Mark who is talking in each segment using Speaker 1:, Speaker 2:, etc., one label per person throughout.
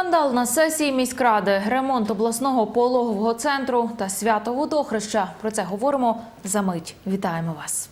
Speaker 1: Скандал на сесії міськради, ремонт обласного пологового центру та свято водохреща. Про це говоримо за мить. Вітаємо вас.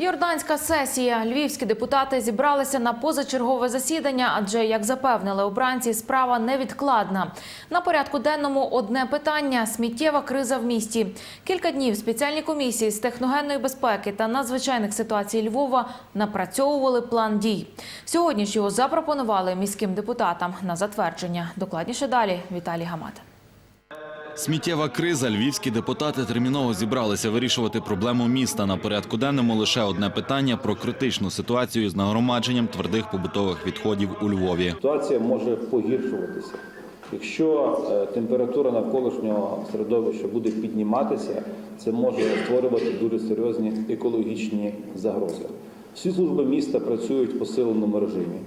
Speaker 1: Йорданська сесія. Львівські депутати зібралися на позачергове засідання, адже, як запевнили обранці, справа невідкладна. На порядку денному одне питання сміттєва криза в місті. Кілька днів спеціальні комісії з техногенної безпеки та надзвичайних ситуацій Львова напрацьовували план дій. Сьогодні ж його запропонували міським депутатам на затвердження. Докладніше далі Віталій Гамат.
Speaker 2: Сміттєва криза. Львівські депутати терміново зібралися вирішувати проблему міста. На порядку денному лише одне питання про критичну ситуацію з нагромадженням твердих побутових відходів у Львові.
Speaker 3: Ситуація може погіршуватися. Якщо е, температура навколишнього середовища буде підніматися, це може створювати дуже серйозні екологічні загрози. Всі служби міста працюють в посиленому режимі.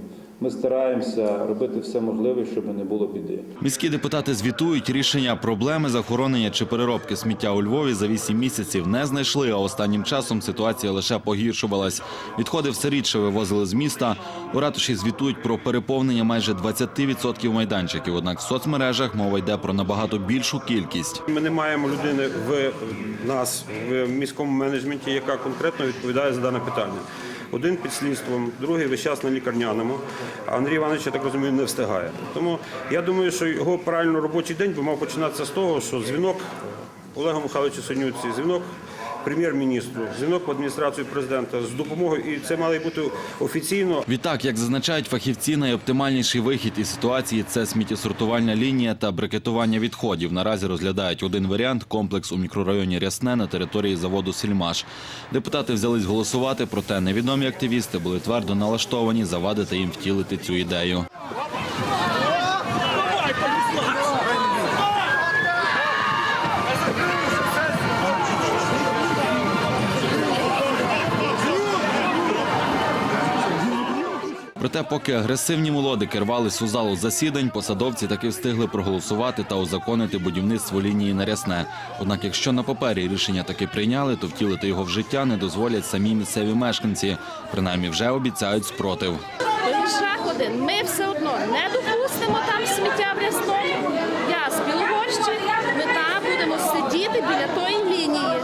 Speaker 3: Ми стараємося робити все можливе, щоб не було біди.
Speaker 2: Міські депутати звітують рішення проблеми захоронення чи переробки сміття у Львові за вісім місяців не знайшли. А останнім часом ситуація лише погіршувалась. Відходи все рідше вивозили з міста. У ратуші звітують про переповнення майже 20% майданчиків. Однак в соцмережах мова йде про набагато більшу кількість.
Speaker 4: Ми не маємо людини в нас в міському менеджменті, яка конкретно відповідає за дане питання. Один під слідством, другий весь час на лікарняному. А Андрій Іванович, я так розумію, не встигає. Тому я думаю, що його правильно робочий день би мав починатися з того, що дзвінок Олегу Михайловичу Сонюці, дзвінок прем'єр-міністру, дзвінок в адміністрацію президента з допомогою, і це має бути офіційно.
Speaker 2: Відтак, як зазначають фахівці, найоптимальніший вихід із ситуації це сміттєсортувальна лінія та брикетування відходів. Наразі розглядають один варіант комплекс у мікрорайоні Рясне на території заводу Сільмаш. Депутати взялись голосувати, проте невідомі активісти були твердо налаштовані завадити їм втілити цю ідею. Проте, поки агресивні молодики рвались у залу засідань, посадовці таки встигли проголосувати та узаконити будівництво лінії на рясне. Однак, якщо на папері рішення таки прийняли, то втілити його в життя не дозволять самі місцеві мешканці. Принаймні вже обіцяють спротив.
Speaker 5: Шаг один. Ми все одно не допустимо там сміття в рясному. Я з Білогорщини, ми там будемо сидіти біля тої лінії.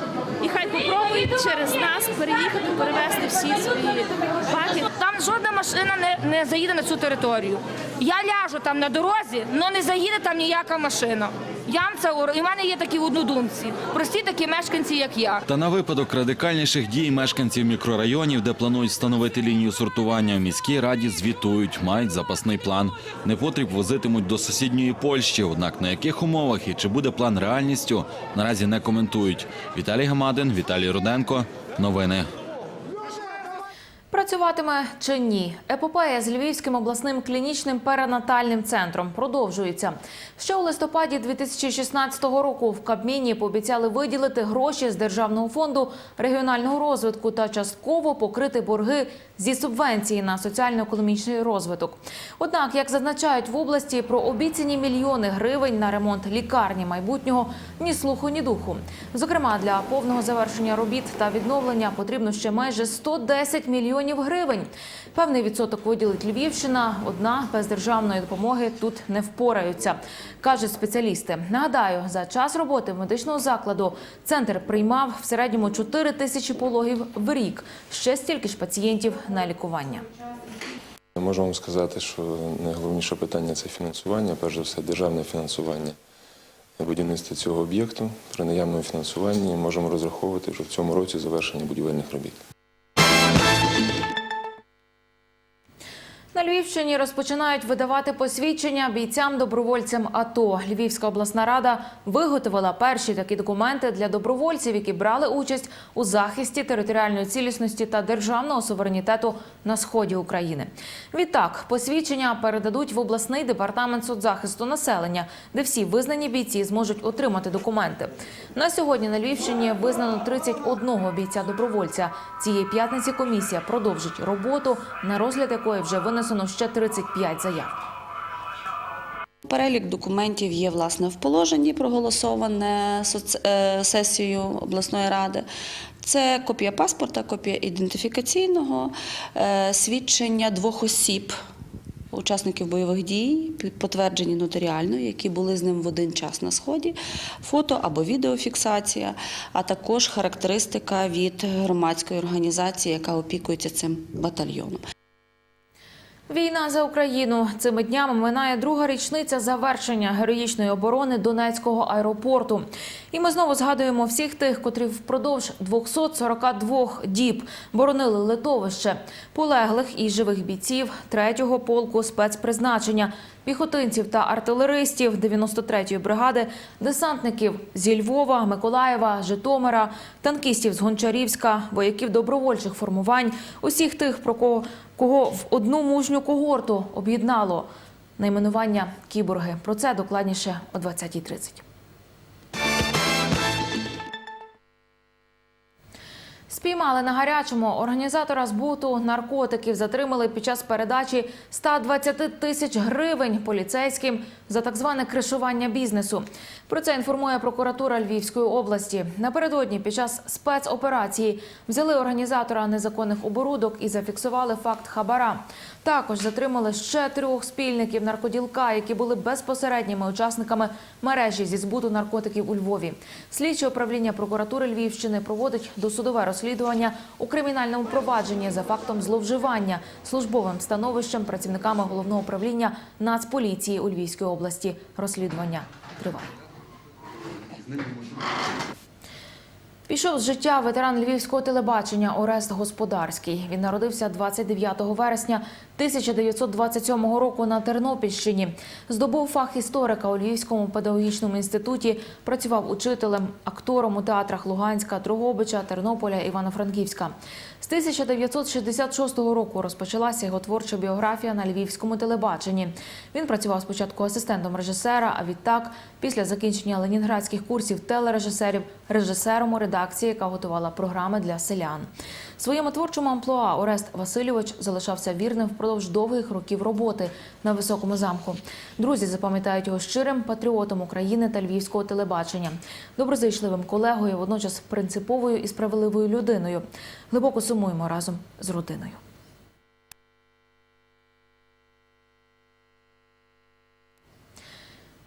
Speaker 5: І хай попробують через нас переїхати, перевезти всі свої баки.
Speaker 6: Там жодна машина не, не заїде на цю територію. Я ляжу там на дорозі, але не заїде там ніяка машина. Я вам це. І в мене є такі однодумці, прості такі мешканці, як я.
Speaker 2: Та на випадок радикальніших дій мешканців мікрорайонів, де планують встановити лінію сортування, в міській раді звітують, мають запасний план. Непотріб возитимуть до сусідньої Польщі. Однак на яких умовах і чи буде план реальністю, наразі не коментують. Віталій Гамадин, Віталій Руденко. Новини.
Speaker 1: Працюватиме чи ні? Епопея з Львівським обласним клінічним перинатальним центром продовжується. Ще у листопаді 2016 року в Кабміні пообіцяли виділити гроші з державного фонду регіонального розвитку та частково покрити борги зі субвенції на соціально-економічний розвиток. Однак, як зазначають в області, про обіцяні мільйони гривень на ремонт лікарні майбутнього ні слуху, ні духу. Зокрема, для повного завершення робіт та відновлення потрібно ще майже 110 мільйонів гривень. Певний відсоток виділить Львівщина. Одна без державної допомоги тут не впораються, кажуть спеціалісти. Нагадаю, за час роботи медичного закладу центр приймав в середньому 4 тисячі пологів в рік. Ще стільки ж пацієнтів на лікування.
Speaker 7: Можу вам сказати, що найголовніше питання це фінансування, перш за все, державне фінансування будівництва цього об'єкту. При наявному фінансуванні можемо розраховувати вже в цьому році завершення будівельних робіт.
Speaker 1: Львівщині розпочинають видавати посвідчення бійцям-добровольцям АТО. Львівська обласна рада виготовила перші такі документи для добровольців, які брали участь у захисті територіальної цілісності та державного суверенітету на сході України. Відтак, посвідчення передадуть в обласний департамент соцзахисту населення, де всі визнані бійці зможуть отримати документи. На сьогодні на Львівщині визнано 31 бійця-добровольця. Цієї п'ятниці комісія продовжить роботу, на розгляд якої вже винесено ще 35 заяв.
Speaker 8: Перелік документів є власне в положенні, проголосоване е, сесією обласної ради. Це копія паспорта, копія ідентифікаційного, е, свідчення двох осіб, учасників бойових дій, під- потверджені нотаріально, які були з ним в один час на сході, фото або відеофіксація, а також характеристика від громадської організації, яка опікується цим батальйоном.
Speaker 1: Війна за Україну цими днями минає друга річниця завершення героїчної оборони Донецького аеропорту. І ми знову згадуємо всіх тих, котрі впродовж 242 діб боронили литовище, полеглих і живих бійців 3-го полку спецпризначення, піхотинців та артилеристів 93-ї бригади, десантників зі Львова, Миколаєва, Житомира, танкістів з Гончарівська, вояків добровольчих формувань, усіх тих, про кого, кого в одну мужню когорту об'єднало найменування кіборги. Про це докладніше о 20.30. Спіймали на гарячому організатора збуту наркотиків. Затримали під час передачі 120 тисяч гривень поліцейським за так зване кришування бізнесу. Про це інформує прокуратура Львівської області. Напередодні під час спецоперації взяли організатора незаконних оборудок і зафіксували факт хабара. Також затримали ще трьох спільників наркоділка, які були безпосередніми учасниками мережі зі збуту наркотиків у Львові. Слідче управління прокуратури Львівщини проводить досудове розслідування у кримінальному провадженні за фактом зловживання службовим становищем працівниками головного управління Нацполіції у Львівській області. Розслідування триває. Пішов з життя ветеран львівського телебачення Орест Господарський. Він народився 29 вересня 1927 року на Тернопільщині. Здобув фах історика у Львівському педагогічному інституті. Працював учителем, актором у театрах Луганська, Дрогобича, Тернополя, Івано-Франківська. З 1966 року розпочалася його творча біографія на львівському телебаченні. Він працював спочатку асистентом режисера, а відтак, після закінчення ленінградських курсів телережисерів, режисером у редакції, яка готувала програми для селян. Своєму творчому амплуа Орест Васильович залишався вірним впродовж довгих років роботи на високому замку. Друзі запам'ятають його щирим патріотом України та львівського телебачення, доброзичливим колегою, водночас принциповою і справедливою людиною. Глибоко сумуємо разом з родиною.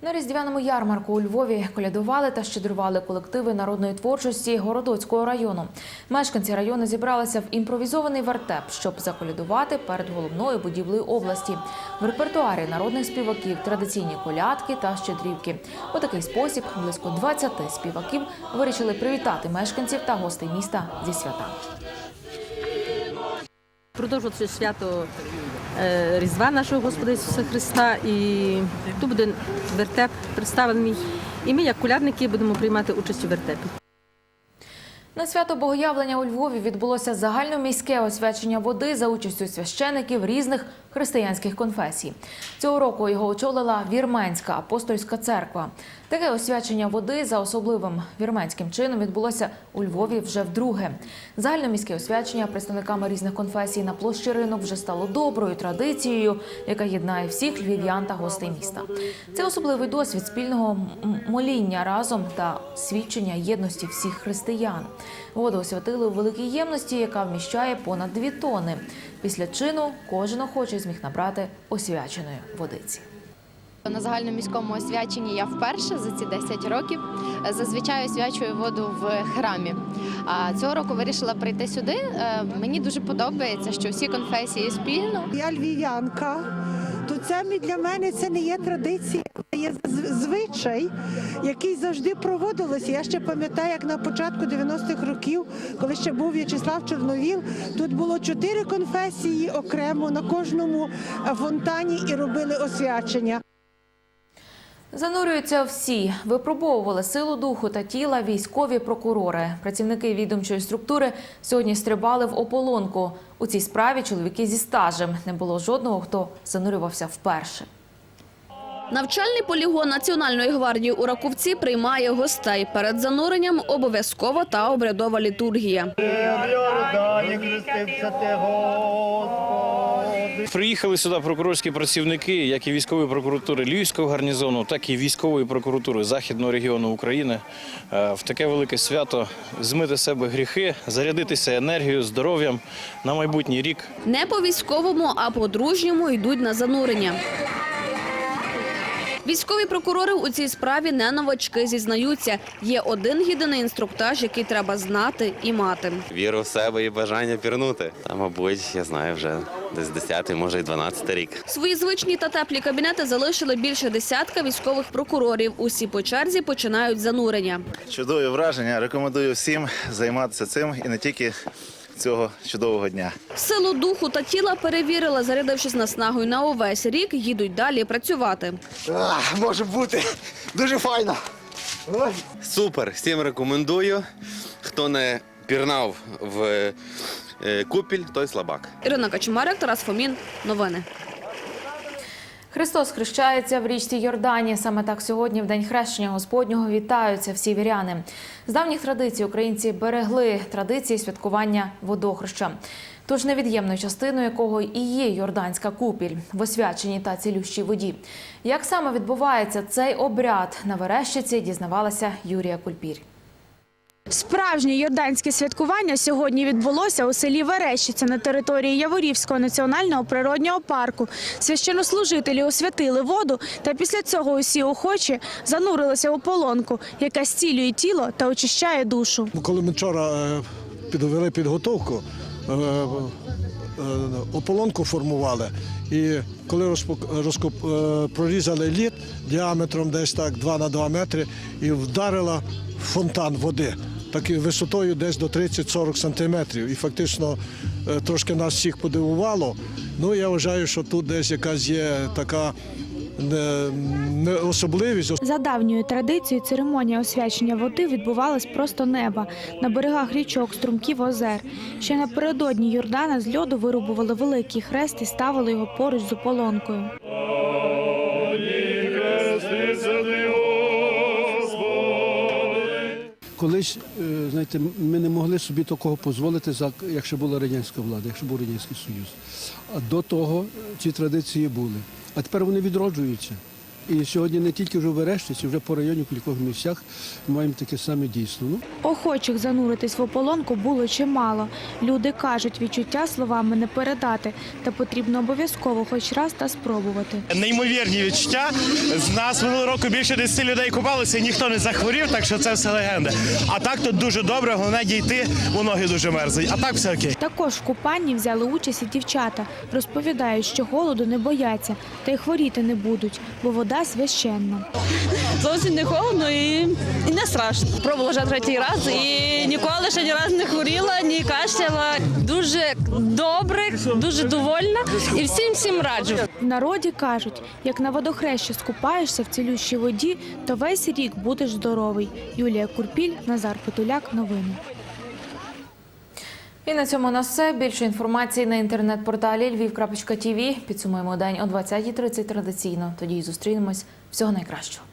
Speaker 1: На різдвяному ярмарку у Львові колядували та щедрували колективи народної творчості Городоцького району. Мешканці району зібралися в імпровізований вертеп, щоб заколядувати перед головною будівлею області. В репертуарі народних співаків традиційні колядки та щедрівки. У такий спосіб близько 20 співаків вирішили привітати мешканців та гостей міста зі святами.
Speaker 9: Продовжувати свято е, Різдва нашого Господа Ісуса Христа. І тут буде вертеп представлений. І ми, як кулярники, будемо приймати участь у вертепі.
Speaker 1: На свято Богоявлення у Львові відбулося загальноміське освячення води за участю священиків різних християнських конфесій. Цього року його очолила Вірменська апостольська церква. Таке освячення води за особливим вірменським чином відбулося у Львові вже вдруге. Загальноміське освячення представниками різних конфесій на площі ринок вже стало доброю традицією, яка єднає всіх львів'ян та гостей міста. Це особливий досвід спільного моління разом та свідчення єдності всіх християн. Воду освятили у великій ємності, яка вміщає понад дві тони. Після чину кожен охочий зміг набрати освяченої водиці.
Speaker 10: На загальноміському освяченні я вперше за ці 10 років зазвичай освячую воду в храмі. А цього року вирішила прийти сюди. Е, Мені дуже подобається, що всі конфесії спільно.
Speaker 11: Я львів'янка, то це для мене це не є традиція, це є звичай, який завжди проводилося. Я ще пам'ятаю, як на початку 90-х років, коли ще був В'ячеслав Чорновіл, тут було чотири конфесії окремо на кожному е, фонтані і робили освячення.
Speaker 1: Занурюються всі, випробовували силу духу та тіла військові прокурори. Працівники відомчої структури сьогодні стрибали в ополонку. У цій справі чоловіки зі стажем. Не було жодного, хто занурювався вперше.
Speaker 12: Навчальний полігон Національної гвардії у Раковці приймає гостей. Перед зануренням обов'язкова та обрядова літургія.
Speaker 13: Йордані хрестився ти, Господи. Приїхали сюди прокурорські працівники, як і військової прокуратури Львівського гарнізону, так і військової прокуратури Західного регіону України е, в таке велике свято змити себе гріхи, зарядитися енергією, здоров'ям на майбутній рік.
Speaker 12: Не по військовому, а по дружньому йдуть на занурення. Військові прокурори у цій справі не новачки зізнаються. Є один єдиний інструктаж, який треба знати і мати.
Speaker 14: Віру в себе і бажання пірнути. Та, мабуть, я знаю вже десь 10, може й 12 рік.
Speaker 12: Свої звичні та теплі кабінети залишили більше десятка військових прокурорів. Усі по черзі починають занурення.
Speaker 15: Чудові враження. Рекомендую всім займатися цим і не тільки цього чудового дня.
Speaker 12: Силу духу та тіла перевірила, зарядившись наснагою на увесь рік, їдуть далі працювати.
Speaker 15: може бути дуже файно.
Speaker 14: Супер, всім рекомендую. Хто не пірнав в е, купіль, той слабак.
Speaker 12: Ірина Качумарик, Тарас Фомін. Новини.
Speaker 1: Христос хрещається в річці Йордані. Саме так сьогодні, в день хрещення Господнього, вітаються всі віряни. З давніх традицій українці берегли традиції святкування водохреща. Тож невід'ємною частиною якого і є Йорданська купіль в освяченій та цілющій воді. Як саме відбувається цей обряд на Верещиці, дізнавалася Юрія Кульпір.
Speaker 16: Справжнє йорданське святкування сьогодні відбулося у селі Верещиця на території Яворівського національного природнього парку. Священнослужителі освятили воду, та після цього усі охочі занурилися у полонку, яка зцілює тіло та очищає душу.
Speaker 17: Коли ми вчора е, підвели підготовку, е, е, ополонку формували. І коли розпок- розкоп- прорізали лід діаметром десь так 2 на 2 метри і вдарила фонтан води. Так і висотою десь до 30-40 сантиметрів. І фактично е, трошки нас всіх подивувало. Ну я вважаю, що тут десь якась є така не, не особливість.
Speaker 16: За давньою традицією церемонія освячення води відбувалась просто неба на берегах річок, струмків, озер. Ще напередодні Йордана з льоду вирубували великий хрест і ставили його поруч з ополонкою.
Speaker 17: Колись, е, знаєте, ми не могли собі такого дозволити, якщо була радянська влада, якщо був Радянський Союз. А до того ці традиції були. А тепер вони відроджуються. І сьогодні не тільки вже в Верещиці, вже по районі в кількох місцях маємо таке саме дійсно. Ну,
Speaker 16: Охочих зануритись в ополонку було чимало. Люди кажуть, відчуття словами не передати, та потрібно обов'язково хоч раз та спробувати.
Speaker 18: Неймовірні відчуття. З нас минулого року більше 10 людей купалося, і ніхто не захворів, так що це все легенда. А так тут дуже добре, головне дійти, бо ноги дуже мерзнуть. А так все окей.
Speaker 16: Також в купанні взяли участь і дівчата. Розповідають, що голоду не бояться, та й хворіти не будуть, бо вода священна.
Speaker 19: Зовсім не холодно і, і не страшно. Пробувала вже третій раз і ніколи ще ні разу не хворіла, ні кашляла. Дуже добре, дуже довольна і всім всім раджу.
Speaker 16: В народі кажуть, як на водохрещі скупаєшся в цілющій воді, то весь рік будеш здоровий. Юлія Курпіль, Назар Потуляк. Новини.
Speaker 1: І на цьому на все. Більше інформації на інтернет-порталі Львів.тв. Підсумуємо день о 20.30 традиційно. Тоді і зустрінемось. Всього найкращого.